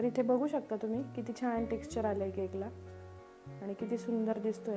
तर इथे बघू शकता तुम्ही किती छान टेक्स्चर आलं आहे केकला आणि किती सुंदर दिसतोय.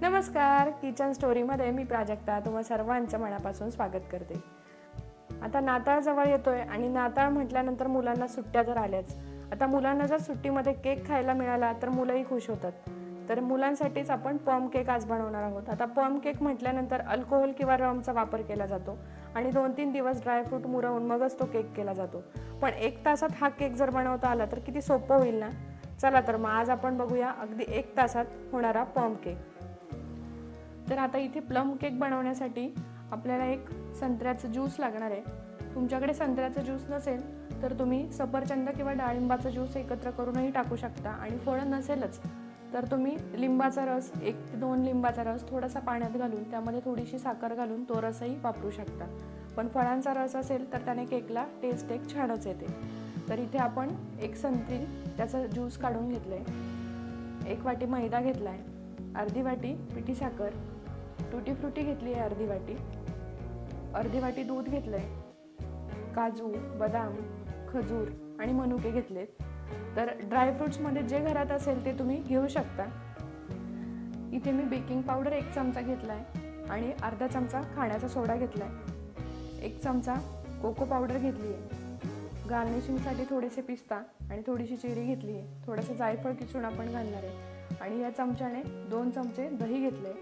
नमस्कार किचन स्टोरीमध्ये मी प्राजक्ता. तुम्हा सर्वांचं मनापासून स्वागत करते. आता नाताळ जवळ येतोय आणि नाताळ म्हटल्यानंतर मुलांना सुट्ट्या तर आल्याच. आता मुलांना जर सुट्टीमध्ये केक खायला मिळाला तर मुलंही खुश होतात. तर मुलांसाठीच आपण पम केक आज बनवणार आहोत. आता पम केक म्हटल्यानंतर अल्कोहोल किंवा रमचा वापर केला जातो आणि दोन तीन दिवस ड्रायफ्रूट मुरवून मगच तो केक केला जातो. पण एक तासात हा केक जर बनवता आला तर किती सोपं होईल ना? चला तर मग आज आपण बघूया अगदी एक तासात होणारा पम केक. तर आता इथे प्लम केक बनवण्यासाठी आपल्याला एक संत्र्याचं ज्यूस लागणार आहे. तुमच्याकडे संत्र्याचं ज्यूस नसेल तर तुम्ही सफरचंद किंवा डाळिंबाचं ज्यूस एकत्र करूनही टाकू शकता आणि फळं नसेलच तर तुम्ही लिंबाचा रस एक ते दोन लिंबाचा रस थोडासा पाण्यात घालून त्यामध्ये थोडीशी साखर घालून तो रसही वापरू शकता. पण फळांचा रस असेल तर त्याने केकला टेस्ट एक छानच येते. तर इथे आपण एक संत्री त्याचा ज्यूस काढून घेतलं आहे एक वाटी मैदा घेतला आहे अर्धी वाटी पिठी साखर. टुटी फ्रुटी घेतली आहे अर्धी वाटी. अर्धी वाटी दूध घेतलं आहे काजू बदाम खजूर आणि मनुके घेतलेत. तर ड्रायफ्रुट्समध्ये जे घरात असेल ते तुम्ही घेऊ शकता. इथे मी बेकिंग पावडर एक चमचा घेतला आहे आणि अर्धा चमचा खाण्याचा सोडा घेतला आहे एक चमचा कोको पावडर घेतली आहे गार्निशिंगसाठी थोडेसे पिस्ता आणि थोडीशी चेरी घेतली आहे थोडंसं जायफळ किसून आपण घालणार आहे. आणि या चमच्याने दोन चमचे दही घेतले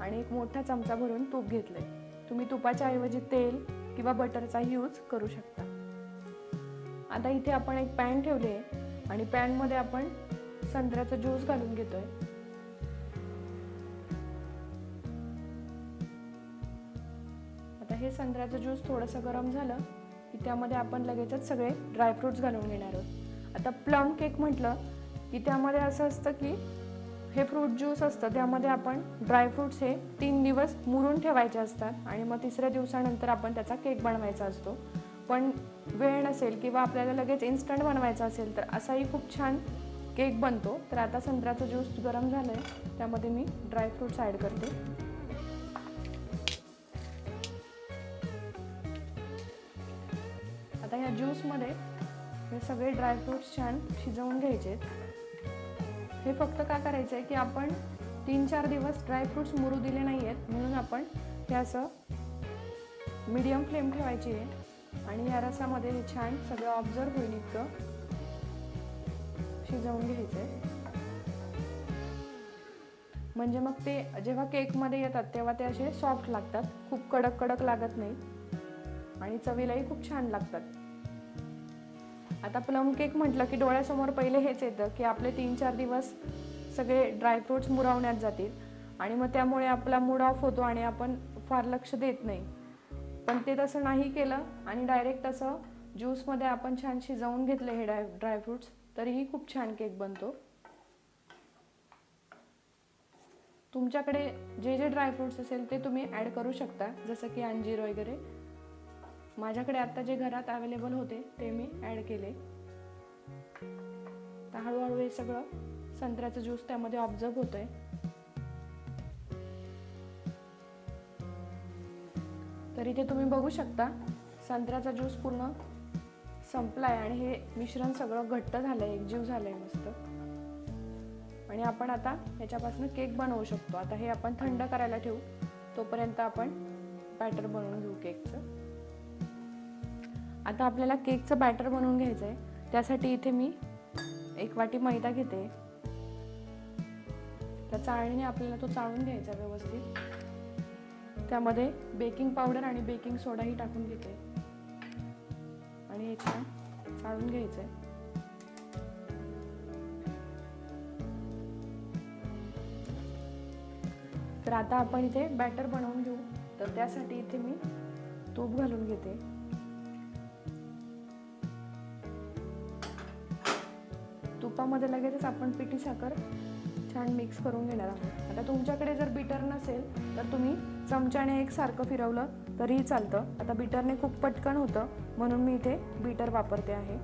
आणि एक मोठा चमचा भरून तूप घेतले तुम्ही तुपाच्या ऐवजी तेल किंवा बटरचा यूज करू शकता. आता इथे आपण एक पॅन ठेवले आहे आणि पॅनमध्ये आपण संत्र्याचा ज्यूस घालून घेतोय. आता हे संत्र्याचं ज्यूस थोडंसं गरम झालं की त्यामध्ये आपण लगेचच सगळे ड्रायफ्रुट्स घालून घेणार आहोत. आता प्लम केक म्हटलं की त्यामध्ये असं असतं की हे फ्रूट ज्यूस असतं त्यामध्ये आपण ड्रायफ्रुट्स हे तीन दिवस मुरून ठेवायचे असतात आणि मग तिसऱ्या दिवसानंतर आपण त्याचा केक बनवायचा असतो. पण वेळ नसेल किंवा आपल्याला लगेच इन्स्टंट बनवायचा असेल तर असाही खूप छान केक बनतो. तर आता संत्र्याचं ज्यूस गरम झालं आहे त्यामध्ये मी ड्रायफ्रूट्स ॲड करते. आता ह्या ज्यूसमध्ये हे सगळे ड्रायफ्रुट्स छान शिजवून घ्यायचे. हे फक्त का करायचं आहे की आपण तीन चार दिवस ड्रायफ्रुट्स मुरू दिले नाही आहेत म्हणून आपण हे असं मीडियम फ्लेम ठेवायची आहे. आणि या रसामध्ये हे छान सगळं ऑब्झर्व होईल इतकं. शिजवून घ्यायचं आहे म्हणजे मग ते जेव्हा केकमध्ये येतात तेव्हा ते असे सॉफ्ट लागतात. खूप कडक कडक लागत नाही. आणि चवीलाही खूप छान लागतात. आता प्लम केक म्हटलं की डोळ्यासमोर पहिले हेच येतं की आपले तीन चार दिवस सगळे ड्रायफ्रुट्स मुरावण्यात जातील. आणि मग त्यामुळे आपला मूड ऑफ होतो आणि आपण फार लक्ष देत नाही. पण ते तसं नाही केलं आणि डायरेक्ट असं ज्यूसमध्ये आपण छान शिजवून घेतले हे ड्राय ड्रायफ्रुट्स तरीही खूप छान केक बनतो. तुमच्याकडे जे जे ड्रायफ्रुट्स असेल ते तुम्ही ॲड करू शकता जसं की अंजीर वगैरे. माझ्याकडे आत्ता जे घरात अवेलेबल होते ते मी ॲड केले. तर हळूहळू हे सगळं संत्र्याचं ज्यूस त्यामध्ये ऑब्झर्व होतं आहे तर इथे तुम्ही बघू शकता. संत्र्याचा ज्यूस पूर्ण संपला आहे आणि हे मिश्रण सगळं घट्ट झालं आहे एकजीव आहे मस्त. आणि आपण आता ह्याच्यापासून केक बनवू शकतो. आता हे आपण थंड करायला ठेवू. तोपर्यंत आपण बॅटर बनवून घेऊ केकचं. आता आपल्याला केकचं बॅटर बनवून घ्यायचं आहे त्यासाठी इथे मी एक वाटी मैदा घेते. त्या चाळणीने आपल्याला तो चाळून घ्यायचा व्यवस्थित. त्यामध्ये बेकिंग पावडर आणि बेकिंग सोडाही टाकून घेते. आणि एक छान चाळून घ्यायचं. आहे तर आता आपण इथे बॅटर बनवून घेऊ. तर त्यासाठी इथे मी तूप घालून घेते. तुपामध्ये लगेचच आपण पिठी साखर छान मिक्स करून घेणार आहोत. आता तुमच्याकडे जर बीटर नसेल तर तुम्ही चमच्याने एकसारखं फिरवलं तरीही चालतं. आता बीटरने खूप पटकन होतं म्हणून मी इथे बीटर वापरते आहे.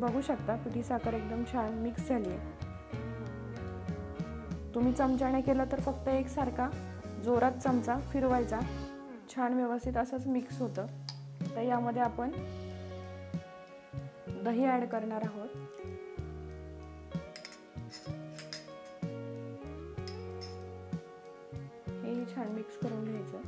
बघू शकता पिठी साखर एकदम छान मिक्स झाली आहे तुम्ही चमच्याने केलं तर फक्त एकसारखा जोरात चमचा फिरवायचा. छान व्यवस्थित असंच मिक्स होतं. तर यामध्ये आपण दही ॲड करणार आहोत. हे छान मिक्स करून घ्यायचं.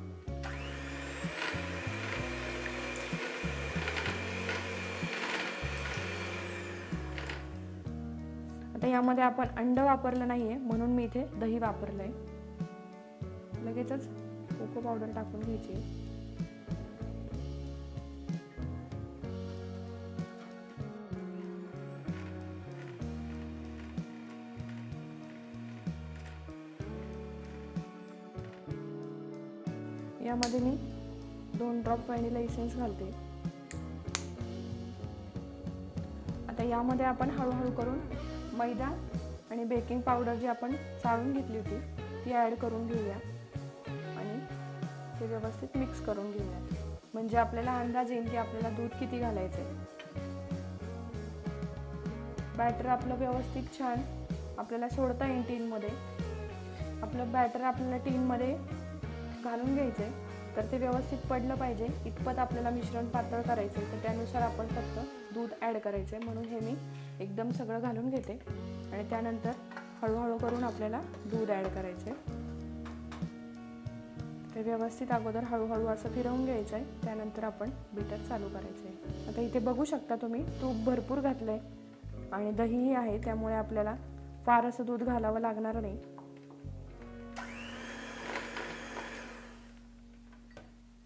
आता यामध्ये आपण अंड वापरलं नाहीये म्हणून मी इथे दही वापरलंय. लगेचच कोको पावडर टाकून घ्यायची. यामध्ये मी दोन ड्रॉप व्हॅनिला इसेन्स घालते. आता यामध्ये आपण हळूहळू करून मैदा आणि बेकिंग पावडर जी आपण चाळून घेतली होती ती ॲड करून घेऊया. आणि ते व्यवस्थित मिक्स करून घेऊया. म्हणजे आपल्याला अंदाज येईल की आपल्याला दूध किती घालायचं आहे बॅटर आपलं व्यवस्थित छान आपल्याला सोडता येईल टीनमध्ये आपलं बॅटर आपल्याला टीनमध्ये घालून घ्यायचं आहे तर ते व्यवस्थित पडलं पाहिजे. इतपत आपल्याला मिश्रण पातळ करायचं आहे तर त्यानुसार आपण फक्त दूध ॲड करायचं आहे म्हणून हे मी एकदम सगळं घालून घेते. आणि त्यानंतर हळूहळू करून आपल्याला दूध ॲड करायचं आहे ते व्यवस्थित अगोदर हळूहळू असं फिरवून घ्यायचं आहे त्यानंतर आपण बीटर चालू करायचं आहे आता इथे बघू शकता तुम्ही तूप भरपूर घातलं आहे आणि दहीही आहे त्यामुळे आपल्याला फार असं दूध घालावं लागणार नाही.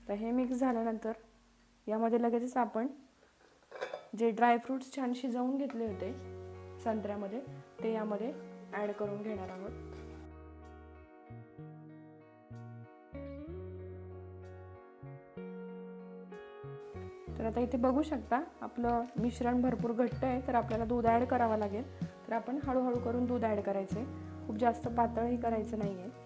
तर हे मिक्स झाल्यानंतर यामध्ये लगेचच आपण जे ड्रायफ्रूट्स छान शिजवून घेतले होते संत्र्यामध्ये ते यामध्ये ॲड करून घेणार आहोत. तर आता इथे बघू शकता आपलं मिश्रण भरपूर घट्ट आहे तर आपल्याला दूध ॲड करावं लागेल. तर आपण हळूहळू करून दूध ॲड करायचं आहे खूप जास्त पातळही करायचं नाही आहे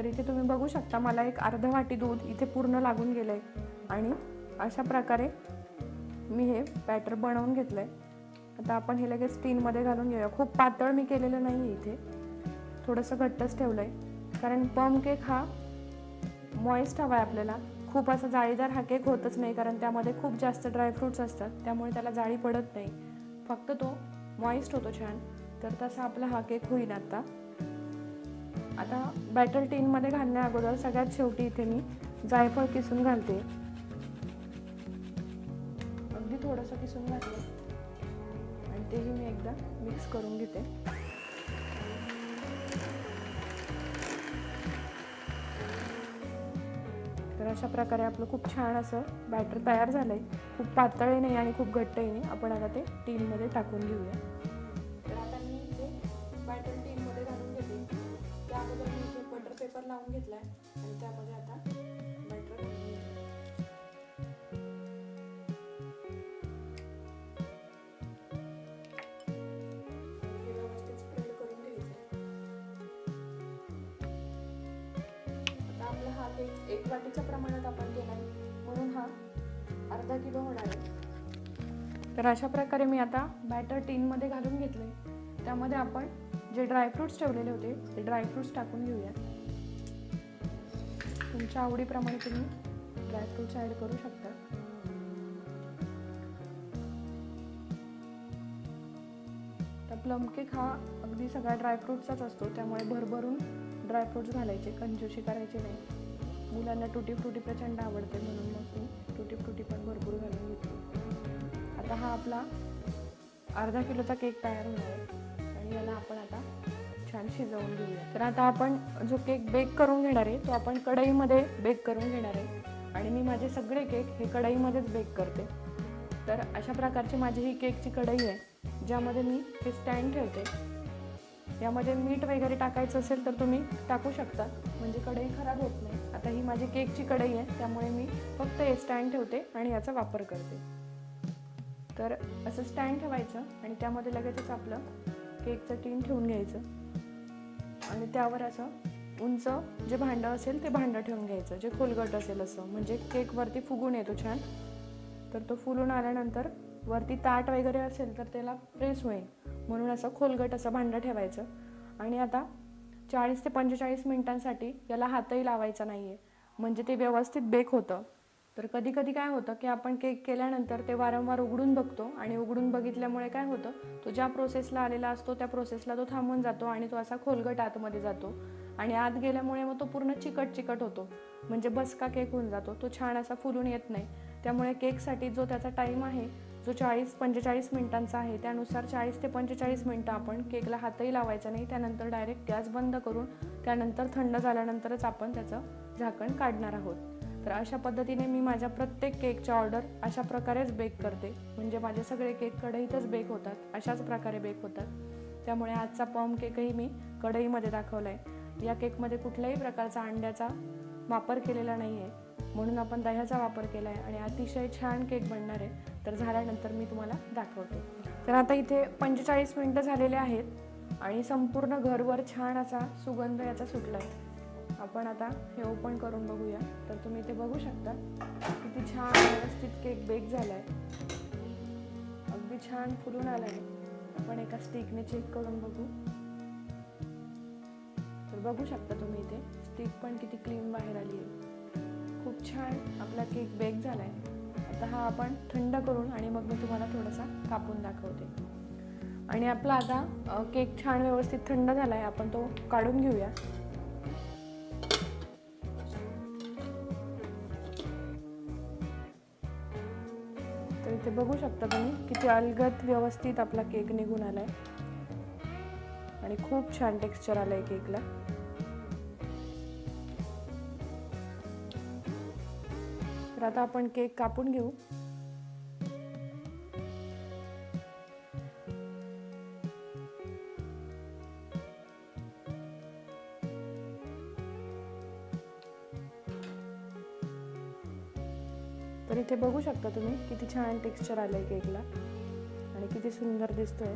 तर इथे तुम्ही बघू शकता. मला एक अर्ध वाटी दूध इथे पूर्ण लागून गेलं आहे आणि अशा प्रकारे मी हे बॅटर बनवून घेतलं आहे आता आपण हे लगेच टीनमध्ये घालून घेऊया. खूप पातळ मी केलेलं नाही आहे इथे. थोडंसं घट्टच ठेवलं आहे कारण पम केक हा मॉइस्ट हवा आहे आपल्याला. खूप असा जाळीदार हा केक होतच नाही. कारण त्यामध्ये खूप जास्त ड्रायफ्रूट्स असतात. त्यामुळे त्याला जाळी पडत नाही. फक्त तो मॉइस्ट होतो छान. तर तसा आपला हा केक होईल आता. आता बॅटर टीनमध्ये घालण्या अगोदर सगळ्यात शेवटी इथे मी जायफळ किसून घालते. अगदी थोडंसं किसून घातलं. आणि तेही मी एकदा मिक्स करून घेते. तर अशा प्रकारे आपलं खूप छान असं बॅटर तयार झालं आहे खूप पातळही नाही आणि खूप घट्टही नाही आपण आता ते टीनमध्ये टाकून घेऊया. एक वाटीच्या प्रमाणात आपण केलाय. म्हणून हा अर्धा किलो होणार आहे. तर अशा प्रकारे मी आता बॅटर टीनमध्ये घालून घेतले त्यामध्ये आपण जे ड्रायफ्रुट्स ठेवलेले होते ते ड्रायफ्रुट्स टाकून घेऊयात. तुमच्या आवडीप्रमाणे तुम्ही ड्रायफ्रुट्स ॲड करू शकता. तर प्लम केक हा अगदी सगळ्या ड्रायफ्रुट्सचाच असतो. त्यामुळे भरभरून ड्रायफ्रुट्स घालायचे कंजूशी करायचे नाही. मुलांना टुटी फ्रुटी प्रचंड आवडते म्हणून मग मी टुटी फ्रुटी पण भरपूर घालून घेते. आता हा आपला अर्धा किलोचा केक तयार होणार आहे. आणि याला आपण आता छान शिजवून घेऊया. तर आता आपण जो केक बेक करून घेणार आहे तो आपण कढईमध्ये बेक करून घेणार आहे. आणि मी माझे सगळे केक हे कढईमध्येच बेक करते. तर अशा प्रकारची माझी ही केकची कढई आहे ज्यामध्ये मी हे स्टँड ठेवते. यामध्ये मीठ वगैरे टाकायचं असेल तर तुम्ही टाकू शकता. म्हणजे कढई खराब होत नाही. आता ही माझी केकची कढई आहे त्यामुळे मी फक्त हे स्टँड ठेवते आणि याचा वापर करते. तर असं स्टँड ठेवायचं आणि त्यामध्ये लगेचच आपलं केकचं टीन ठेवून घ्यायचं. आणि त्यावर असं उंच जे भांडं असेल ते भांडं ठेवून घ्यायचं जे खोलगट असेल असं. म्हणजे केकवरती फुगून येतो छान. तर तो फुलून आल्यानंतर वरती ताट वगैरे असेल तर त्याला प्रेस होईल. म्हणून असं खोलगट असं भांडं ठेवायचं. आणि आता चाळीस ते पंचेचाळीस मिनिटांसाठी याला हातही लावायचा नाही आहे म्हणजे ते व्यवस्थित बेक होतं. तर कधी कधी काय होतं की आपण केक केल्यानंतर ते वारंवार उघडून बघतो आणि उघडून बघितल्यामुळे काय होतं तो ज्या प्रोसेसला आलेला असतो त्या प्रोसेसला तो थांबून जातो आणि तो असा खोलगट आतमध्ये जातो. आणि आत गेल्यामुळे मग तो पूर्ण चिकट चिकट होतो. म्हणजे बसका केक होऊन जातो. तो छान असा फुलून येत नाही. त्यामुळे केकसाठी जो त्याचा टाईम आहे जो चाळीस पंचेचाळीस मिनिटांचा आहे त्यानुसार चाळीस ते पंचेचाळीस मिनटं आपण केकला हातही लावायचा नाही त्यानंतर डायरेक्ट गॅस बंद करून त्यानंतर थंड झाल्यानंतरच आपण त्याचं झाकण काढणार आहोत. तर अशा पद्धतीने मी माझ्या प्रत्येक केकच्या ऑर्डर अशा प्रकारेच बेक करते. म्हणजे माझे सगळे केक कढईतच बेक होतात अशाच प्रकारे बेक होतात. त्यामुळे आजचा पम केकही मी कढईमध्ये दाखवला आहे या केकमध्ये कुठल्याही प्रकारचा अंड्याचा वापर केलेला नाही आहे म्हणून आपण दह्याचा वापर केला आहे आणि अतिशय छान केक बनणार आहे. तर झाल्यानंतर मी तुम्हाला दाखवते. तर आता इथे पंचेचाळीस मिनटं झालेले आहेत आणि संपूर्ण घरवर छान असा सुगंध याचा सुटला आहे आपण आता हे ओपन करून बघूया. तर तुम्ही इथे बघू शकता किती छान व्यवस्थित केक बेक झाला आहे अगदी छान फुलून आला आहे आपण एका स्टिकने चेक करून बघू. तर बघू शकता तुम्ही इथे. स्टिक पण किती क्लीन बाहेर आली आहे. खूप छान आपला केक बेक झाला आहे आता हा आपण थंड करून आणि मग मी तुम्हाला थोडासा कापून दाखवते. आणि आपला आता केक छान व्यवस्थित थंड झाला आहे आपण तो काढून घेऊया. तर इथे बघू शकता तुम्ही किती अलगत व्यवस्थित आपला केक निघून आला आहे आणि खूप छान टेक्स्चर आलंय केकला. आता आपण केक कापून घेऊ. तर इथे बघू शकता तुम्ही किती छान टेक्स्चर आलंय केकला आणि किती सुंदर दिसतोय.